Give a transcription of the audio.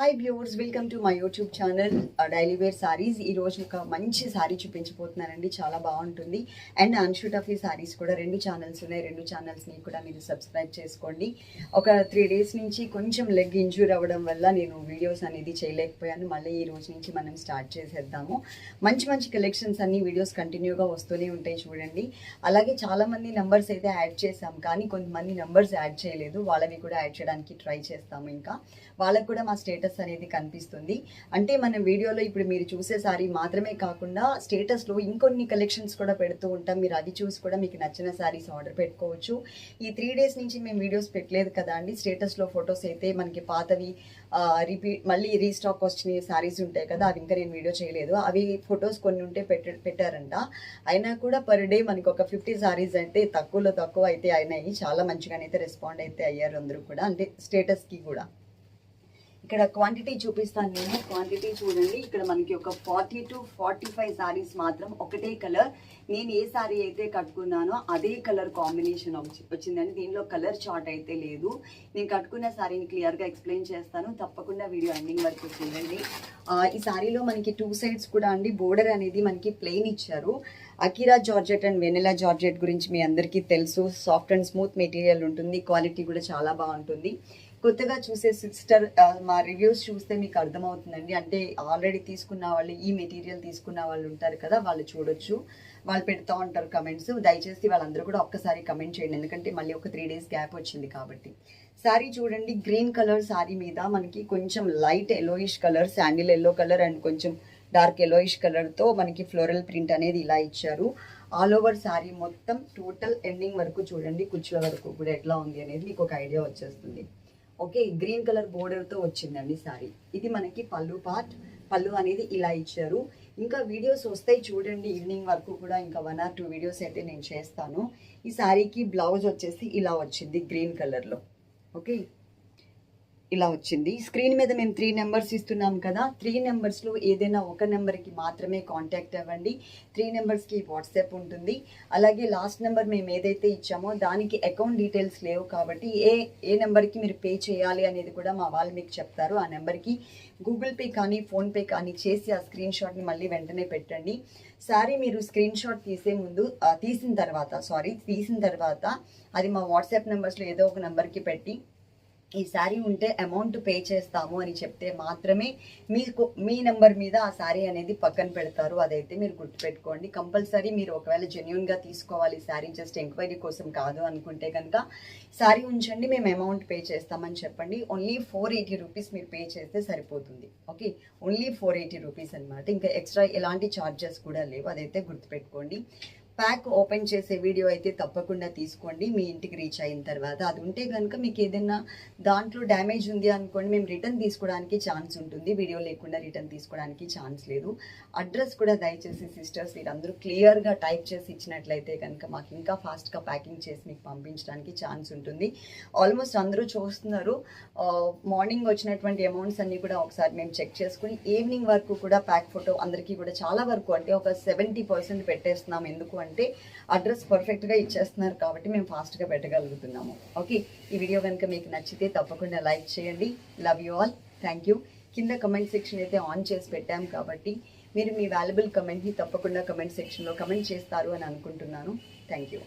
Hi viewers welcome to my YouTube channel daily wear sarees ఈ రోజు ఒక మంచి సారీ చూపించబోతున్నానండి. చాలా బాగుంటుంది. అండ్ అన్షుట్ ఆఫ్ ఈ సారీస్ కూడా రెండు ఛానల్స్ ఉన్నాయి. రెండు ఛానల్స్ని కూడా మీరు సబ్స్క్రైబ్ చేసుకోండి. ఒక త్రీ డేస్ నుంచి కొంచెం లెగ్ ఇంజూర్ అవ్వడం వల్ల నేను వీడియోస్ అనేది చేయలేకపోయాను. మళ్ళీ ఈ రోజు నుంచి మనం స్టార్ట్ చేసేద్దాము. మంచి మంచి కలెక్షన్స్ అన్ని వీడియోస్ కంటిన్యూగా వస్తూనే ఉంటాయి చూడండి. అలాగే చాలామంది నెంబర్స్ అయితే యాడ్ చేసాం కానీ కొంతమంది నెంబర్స్ యాడ్ చేయలేదు. వాళ్ళని కూడా యాడ్ చేయడానికి ట్రై చేస్తాము ఇంకా. వాళ్ళకు కూడా మా స్టేట్ స్టేటస్ అనేది కనిపిస్తుంది. అంటే మన వీడియోలో ఇప్పుడు మీరు చూసే సారీ మాత్రమే కాకుండా స్టేటస్లో ఇంకొన్ని కలెక్షన్స్ కూడా పెడుతూ ఉంటాం. మీరు అది చూసి కూడా మీకు నచ్చిన సారీస్ ఆర్డర్ పెట్టుకోవచ్చు. ఈ త్రీ డేస్ నుంచి మేము వీడియోస్ పెట్టలేదు కదా అండి. స్టేటస్లో ఫొటోస్ అయితే మనకి పాతవి రిపీట్ మళ్ళీ రీస్టాక్ వచ్చిన సారీస్ ఉంటాయి కదా అవి ఇంకా నేను వీడియో చేయలేదు. అవి ఫొటోస్ కొన్ని ఉంటే పెట్ట పెట్టారంట. అయినా కూడా పర్ డే మనకి ఒక ఫిఫ్టీ సారీస్ అంటే తక్కువలో తక్కువ అయితే అయినాయి. చాలా మంచిగానైతే రెస్పాండ్ అయితే అయ్యారు అందరూ కూడా. అంటే స్టేటస్కి కూడా. ఇక్కడ క్వాంటిటీ చూపిస్తాను నేను. క్వాంటిటీ చూడండి. ఇక్కడ మనకి ఒక forty two forty five sarees మాత్రం ఒకటే కలర్ నేను ఏ శారీ అయితే కట్టుకున్నానో అదే కలర్ కాంబినేషన్ వచ్చిందండి. దీనిలో కలర్ చార్ట్ అయితే లేదు. నేను కట్టుకున్న శారీని క్లియర్గా ఎక్స్ప్లెయిన్ చేస్తాను. తప్పకుండా వీడియో ఎండింగ్ వరకు చూడండి. ఈ శారీలో మనకి టూ సైడ్స్ కూడా అండి. బోర్డర్ అనేది మనకి ప్లెయిన్ ఇచ్చారు. Akira georgette and vanilla georgette గురించి మీ అందరికీ తెలుసు. సాఫ్ట్ అండ్ స్మూత్ మెటీరియల్ ఉంటుంది. క్వాలిటీ కూడా చాలా బాగుంటుంది. కొత్తగా చూసే సిస్టర్ మా రివ్యూస్ చూస్తే మీకు అర్థమవుతుందండి. అంటే ఆల్రెడీ తీసుకున్న వాళ్ళు ఈ మెటీరియల్ తీసుకున్న వాళ్ళు ఉంటారు కదా వాళ్ళు చూడొచ్చు. వాళ్ళు పెడతా ఉంటారు కమెంట్స్ దయచేసి వాళ్ళందరూ కూడా ఒక్కసారి కమెంట్ చేయండి. ఎందుకంటే మళ్ళీ ఒక త్రీ డేస్ గ్యాప్ వచ్చింది కాబట్టి. సారీ చూడండి గ్రీన్ కలర్ సారీ మీద మనకి కొంచెం light yellowish colour sandal yellow colour and కొంచెం డార్క్ ఎల్లోయిష్ కలర్తో మనకి ఫ్లోరల్ ప్రింట్ అనేది ఇలా ఇచ్చారు. ఆల్ ఓవర్ శారీ మొత్తం టోటల్ ఎండింగ్ వరకు చూడండి కుచ్చుల వరకు కూడా ఎట్లా ఉంది అనేది మీకు ఒక ఐడియా వచ్చేస్తుంది. ఓకే గ్రీన్ కలర్ బోర్డర్తో వచ్చిందండి సారీ. ఇది మనకి పళ్ళు పార్ట్. పళ్ళు అనేది ఇలా ఇచ్చారు. ఇంకా వీడియోస్ వస్తాయి చూడండి ఈవినింగ్ వరకు కూడా ఇంకా వన్ ఆర్ టూ వీడియోస్ అయితే నేను చేస్తాను. ఈ శారీకి బ్లౌజ్ వచ్చేసి ఇలా వచ్చింది గ్రీన్ కలర్లో. ఓకే? ఇలా వచ్చింది. స్క్రీన్ మీద మేము త్రీ నెంబర్స్ ఇస్తున్నాం కదా త్రీ నెంబర్స్లో ఏదైనా ఒక నెంబర్కి మాత్రమే కాంటాక్ట్ అవ్వండి. త్రీ నెంబర్స్కి వాట్సాప్ ఉంటుంది. అలాగే లాస్ట్ నెంబర్ మేము ఏదైతే ఇచ్చామో దానికి అకౌంట్ డీటెయిల్స్ లేవు కాబట్టి ఏ ఏ నెంబర్కి మీరు పే చేయాలి అనేది కూడా మా వాళ్ళు మీకు చెప్తారు. ఆ నెంబర్కి గూగుల్ పే కానీ ఫోన్పే కానీ చేసి ఆ స్క్రీన్ షాట్ని మళ్ళీ వెంటనే పెట్టండి. సారీ మీరు స్క్రీన్ షాట్ తీసే ముందు తీసిన తర్వాత సారీ తీసిన తర్వాత అది మా వాట్సాప్ నెంబర్స్లో ఏదో ఒక నెంబర్కి పెట్టి ఈ శారీ ఉంటే అమౌంట్ పే చేస్తాము అని చెప్తే మాత్రమే మీకు మీ నెంబర్ మీద ఆ శారీ అనేది పక్కన పెడతారు. అదైతే మీరు గుర్తుపెట్టుకోండి. కంపల్సరీ మీరు ఒకవేళ జెన్యున్గా తీసుకోవాలి శారీ జస్ట్ ఎంక్వైరీ కోసం కాదు అనుకుంటే కనుక శారీ ఉంచండి మేము అమౌంట్ పే చేస్తామని చెప్పండి. ఓన్లీ ఫోర్ ఎయిటీ రూపీస్ మీరు పే చేస్తే సరిపోతుంది. Okay only four eighty rupees అనమాట ఇంకా ఎక్స్ట్రా ఎలాంటి ఛార్జెస్ కూడా లేవు. అదైతే గుర్తుపెట్టుకోండి. ప్యాక్ ఓపెన్ చేసే వీడియో అయితే తప్పకుండా తీసుకోండి. మీ ఇంటికి రీచ్ అయిన తర్వాత అది ఉంటే కనుక మీకు ఏదైనా దాంట్లో డ్యామేజ్ ఉంది అనుకోండి మేము రిటర్న్ తీసుకోవడానికి ఛాన్స్ ఉంటుంది. వీడియో లేకుండా రిటర్న్ తీసుకోవడానికి ఛాన్స్ లేదు. అడ్రస్ కూడా దయచేసి సిస్టర్స్ మీరందరూ క్లియర్గా టైప్ చేసి ఇచ్చినట్లయితే కనుక మాకు ఇంకా ఫాస్ట్గా ప్యాకింగ్ చేసి మీకు పంపించడానికి ఛాన్స్ ఉంటుంది. ఆల్మోస్ట్ అందరూ చూస్తున్నారు. మార్నింగ్ వచ్చినటువంటి అమౌంట్స్ అన్నీ కూడా ఒకసారి మేము చెక్ చేసుకుని ఈవినింగ్ వరకు కూడా ప్యాక్ ఫోటో అందరికీ కూడా చాలా వరకు అంటే ఒక సెవెంటీ పర్సెంట్ పెట్టేస్తున్నాం. ఎందుకు అంటే అడ్రస్ పర్ఫెక్ట్గా ఇచ్చేస్తున్నారు కాబట్టి మేము ఫాస్ట్గా పెట్టగలుగుతున్నాము. ఓకే? ఈ వీడియో కనుక మీకు నచ్చితే తప్పకుండా లైక్ చేయండి. Love you all thank you కింద కమెంట్ సెక్షన్ అయితే ఆన్ చేసి పెట్టాం కాబట్టి మీరు మీ వాల్యుబుల్ కమెంట్ని తప్పకుండా కమెంట్ సెక్షన్లో కమెంట్ చేస్తారు అని అనుకుంటున్నాను. Thank you